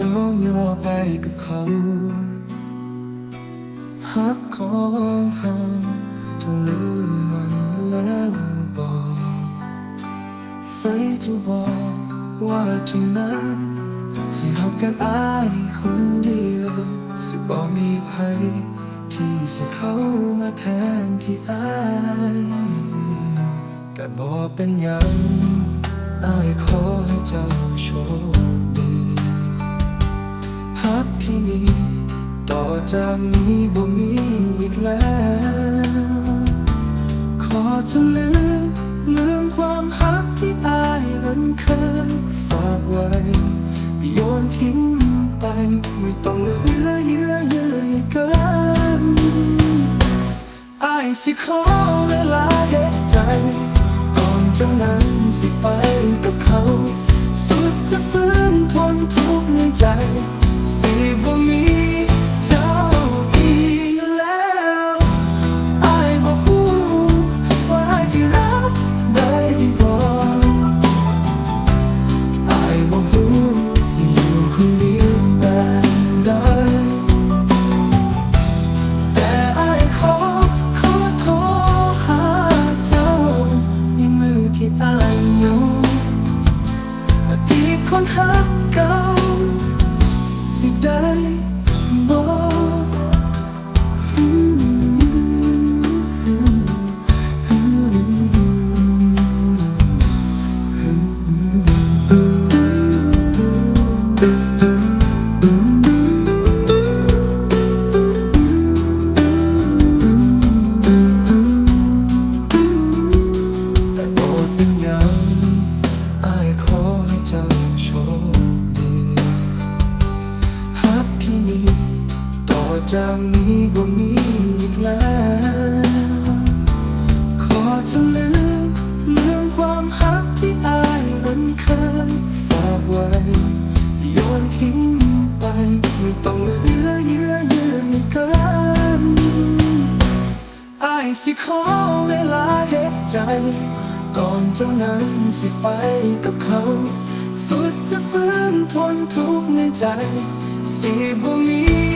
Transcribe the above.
น้องยอไปกับเขาหักของเฮาจนลืมมันแล้วบอกใส่จะบอกว่าจังนั้นสิหักกันอายคนเดียวสิบอกมีใครที่สิเขามาแทนที่อายแต่บอกเป็นยังอายขอ จากนี้บ่มีอีกแล้ว ขอจะลืมลืมความฮักที่อายนั้นเคยฝากไว้ โยนทิ้งไป ไม่ต้องเหลือเยื่อเยื่อเกินอายสิขอเวลาเห็นใจ ก่อนจากนั้นสิไปกับเขา สุดจะฟื้นทนทุกข์ในใจ จากนี้บ่มีอีกแล้ว ขอจะลืมลืมความฮักที่อายนั้นเคยฝากไว้ โยนทิ้งไป ไม่ต้องเหลือเยื่อเยื่อกันอายสิขอเวลาเห็นใจ ก่อนเจ้านั้นสิไปกับเขา สุดจะฟื้นทนทุกข์ในใจ สิบ่มี